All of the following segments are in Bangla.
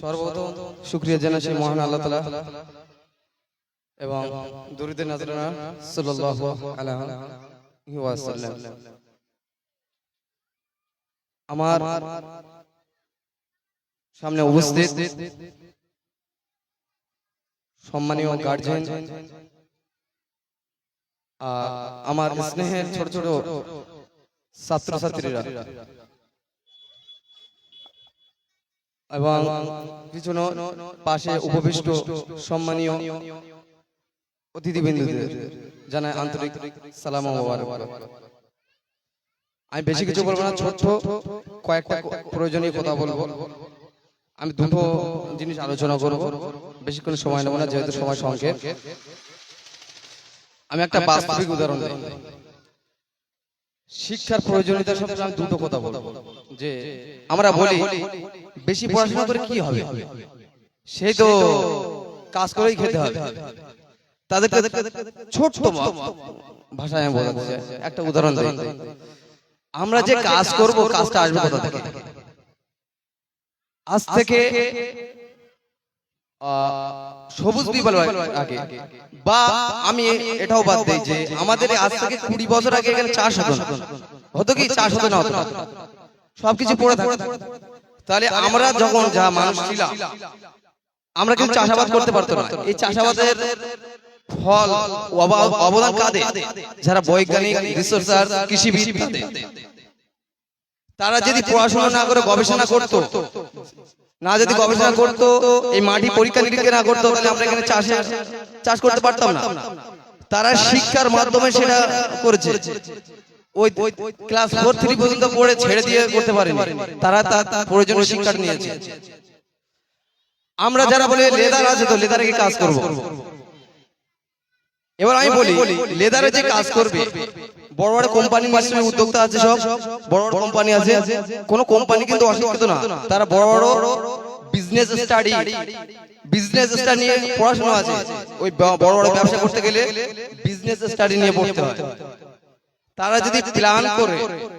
সর্বপ্রথম শুক্রিয়া জানাচ্ছি মহান আল্লাহ তালা এবং দুরিদের নাজরানা সাল্লাল্লাহু আলাইহি ওয়াসাল্লাম। আমার সামনে উপস্থিত সম্মানীয় গার্জেন আমার স্নেহের ছোট ছোট ছাত্রছাত্রীরা। এবং পিছনে পাশে উপবিষ্ট সম্মানীয় অতিথিবৃন্দদের জানাই আন্তরিক সালাম আমি বেশি কিছু বলব না ছোট্ট কয়েকটা প্রয়োজনীয় কথা বলব। আমি দুটো জিনিস আলোচনা করব বেশিক্ষণ সময় নেব না যেহেতু সময় সংক্ষেপ আমি একটা বাস্তবিক উদাহরণ শিক্ষার প্রয়োজনীয়তা সম্পর্কে আমি দুটো কথা বলব। যে আমরা বলি বেশি পড়াশোনা করে কি হবে? সে তো কাজ করেই খেতে হবে। তাদেরকে ছোট্ট ভাষায় আমি চাই। একটা উদাহরণ দিই। আমরা যে কাজ করব কাজটা আসবে কোথা থেকে? আজ থেকে সবুজ বিপ্লব আগে। বা আমি এটাও বাদ দিই যে আমাদের আজ থেকে কুড়ি বছর আগে এখানে চাষ হতো না। হতো। কি? চাষ হতো না হতো সবকিছু পড়ে থাকতো। তাহলে আমরা যখন যা মানুষ ছিলাম আমরা কিন্তু চাষাবাদ করতে পারতো না। এই চাষাবাদের ফল অবদান কাদের? যারা বৈজ্ঞানিক রিসার্চার কৃষিবিদ। তারা যদি পড়াশোনা না করে গবেষণা করতো না যদি গবেষণা করতো এই মাটি পরীক্ষা নিরীক্ষা না করতো তাহলে আমরা এখানে চাষে চাষ করতে পারতাম না। তারা শিক্ষার মাধ্যমে সেটা করেছে। ওই ক্লাস ফোর থ্রি পর্যন্ত পড়ে ছেড়ে দিয়ে করতে পারেনি তারা তার প্রয়োজনীয় শিক্ষা নিয়েছে আমরা যারা বলি লেদার আছে তো লেদারে কি কাজ করব এবার আমি বলি লেদারে যে কাজ করবে বড় বড় কোম্পানি মাধ্যমে উদ্যোক্তা আছে সব বড় বড় কোম্পানি আছে কোন কোম্পানি কিন্তু অশিক্ষিত না তারা বড় বড় বিজনেস স্টাডি বিজনেস স্টাডি নিয়ে পড়াশোনা আছে ওই বড় বড় ব্যবসা করতে গেলে বিজনেস স্টাডি নিয়ে পড়তে হয় তারা যদি প্ল্যান করে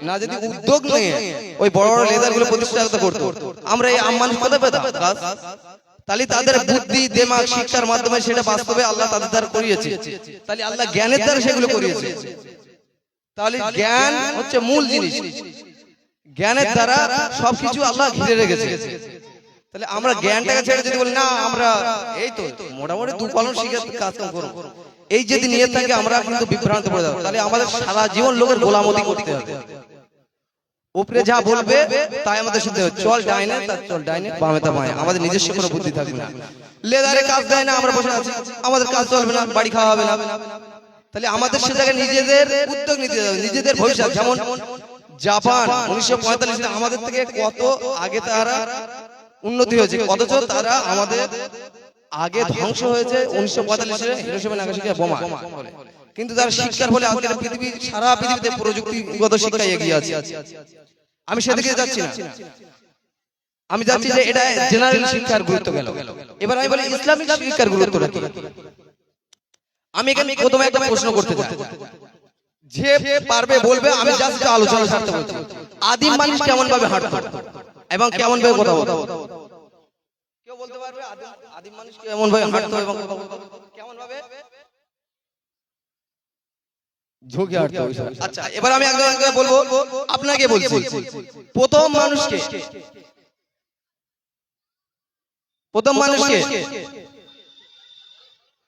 না যদি উদ্যোগ নিয়ে ওই বড় বড় লেদারগুলো প্রতিষ্ঠা করতো আমরা এই আম্মান কোথায় পেতাম তাহলে তাদের বুদ্ধি দেমাগ শিক্ষার মাধ্যমে সেটা বাস্তবে আল্লাহ তাদের দ্বারা করিয়েছে। তাহলে আল্লাহ জ্ঞানের দ্বারা সেগুলো করিয়েছে। তাহলে জ্ঞান হচ্ছে মূল জিনিস। জ্ঞানের দ্বারা সবকিছু আল্লাহ ঘিরে রেখেছে। তাহলে আমরা জ্ঞানটাকে ছেড়ে যদি বলি না আমরা এই তো মোটামুটি দু কলম শিখে কাজ করব। এই যদি নিয়ে থাকে আমরা কিন্তু বিভ্রান্ত পড়ে যাব তাহলে আমাদের সারা জীবন লোকের গোলামতি করতে হবে। উপরে যা বলবে তাই আমাদের শুনতে হবে। চল ডাইনে তার চল ডাইনে বামে তা বামে। আমাদের নিজস্ব কোনো বুদ্ধি থাকবে না। লেদারে কাজ দেয় না আমরা বসে আছি। আমাদের কাজ চলবে না বাড়ি খাওয়া হবে না। তাহলে আমাদের সে জায়গায় নিজেদের উদ্যোগ নিতে হবে নিজেদের ভবিষ্যৎ। যেমন জাপান উনিশশো পঁয়তাল্লিশে আমাদের থেকে কত আগে তারা উন্নতি হয়েছে অথচ তারা আমাদের আগে ধ্বংস হয়েছে উনিশশো পঁয়তাল্লিশে হিরোশিমা নাগাসাকি বোমা। কিন্তু তার শিক্ষার ফলে আজকের পৃথিবী সারা পৃথিবীতে প্রযুক্তিগত শিক্ষায় এগিয়ে আছে। আমি সেদিকে যাচ্ছি না। আমি যাচ্ছি যে এটা জেনারেল শিক্ষার গুরুত্ব গেল। এবার আমি বলি ইসলামিক শিক্ষার গুরুত্বটা কি? আমি এখানে প্রথমে একটা প্রশ্ন করতে চাই। যে পারবে বলবে আমি জাস্ট আলোচনা করতে বলছি। আদিম মানুষ কেমন ভাবে হাঁটতো? এবং কেমন ভাবে কথা বলতো? আদিম- আদিম মানুষ ভাবে হাঁটতো এবং কেমন ভাবে? ঝুঁকে হাঁটতো আচ্ছা এবার আমি বলব আপনাকে বলছি প্রথম মানুষকে প্রথম মানুষকে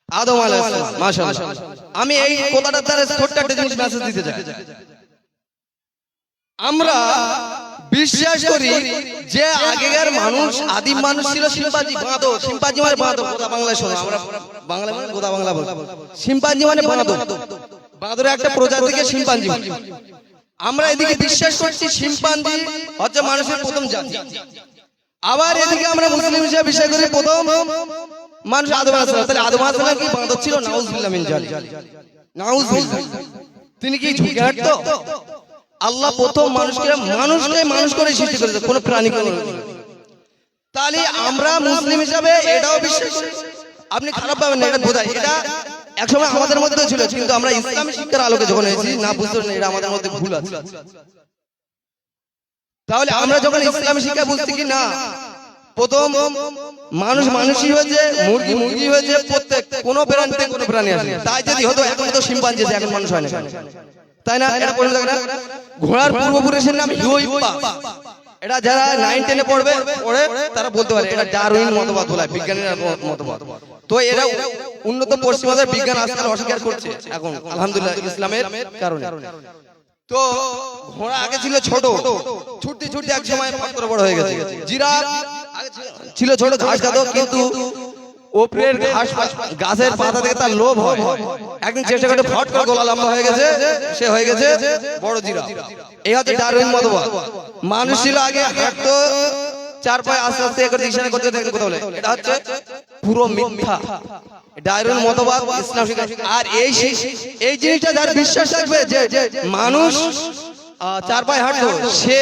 আদম আলাইহিস মাশাআল্লাহ। আমি এই কথাটার দ্বারা ছোট্ট একটা জিনিস মেসেজ দিতে চাই। আমরা বিশ্বাস করি যে আগেকার মানুষ আদিম মানুষ ছিল সিম্পাজি বাঁদো সিম্পাজি মানে বাঁদো গোদা বাংলায় শোনো আমরা। বাংলা মানে গোদা বাংলা বলি। সিম্পাজি মানে বাঁদো বাঁদরের একটা প্রজাতিকে সিম্পাঞ্জি। আমরা এদিকে বিশ্বাস করছি সিম্পাঞ্জি হচ্ছে মানুষের প্রথম জাতি। আবার এদিকে আমরা মুসলিম হিসেবে বিশ্বাস করি প্রথম মানুষ আদম আলাইহিস তাহলে আদম আলাইহিস কি বাঁদর ছিল? নাউজুবিল্লাহ মিন জালিক। নাউজুবিল্লাহ। তিনি কি ঝুঁকে হাঁটতো আল্লাহ প্রথম মানুষকে মানুষকে মানুষ করে সৃষ্টি করেছে কোনো প্রাণী করে। তাহলে আমরা মুসলিম হিসাবে এটাও বিশ্বাস আপনি খারাপ পাবেন না এটা বোঝায়। এটা একসময় আমাদের মধ্যে ছিল কিন্তু আমরা ইসলামী শিক্ষার আলোকে যখন এসেছি না বুঝতে পারি এটা আমাদের মধ্যে ভুল আছে। তাহলে আমরা যখন ইসলামী শিক্ষা বুঝতে কি না প্রথম মানুষ মানুষই হয়েছে মুরগি মুরগি হয়েছে প্রত্যেক কোনো প্রাণী থেকে কোনো প্রাণী আসে। তাই যদি হতো এখন তো শিম্পাঞ্জি এখন মানুষ হয় না। তাই না? এটা পড়ে থাকে না। ঘোড়ার পূর্বপুরুষের নাম হিউইপা এটা যারা নাইন টেনে পড়বে পড়ে তারা বলতে পারে এটা ডারউইন মতবাদ বলা বিজ্ঞানীরা মতবাদ তো এরা উন্নত পশ্চিমাদের বিজ্ঞান আজকাল অস্বীকার করছে। এখন আলহামদুলিল্লাহ ইসলামের কারণে। তো ঘোড়া আগে ছিল ছোট। ছুটতে ছুটতে এক সময় বড় হয়ে গেছে। জিরাফ আগে ছিল ছোট ঘাস খেত কিন্তু গাছের পাতা থেকে তার লোভ হয়। একদিন চেষ্টা করে ফট করে গলা লম্বা হয়ে গেছে, সে হয়ে গেছে বড় জিরাফ এই হচ্ছে মতবাদ মানুষ ছিল আগে হাঁটতো, চার পায়ে আস্তে আস্তে দিশানা করতে কথা বলে। এটা হচ্ছে পুরো মিথ্যা। মতবাদ ইসলাম আর এই এই জিনিসটা যার বিশ্বাস থাকবে যে মানুষ চার পায়ে হাঁটতো, সে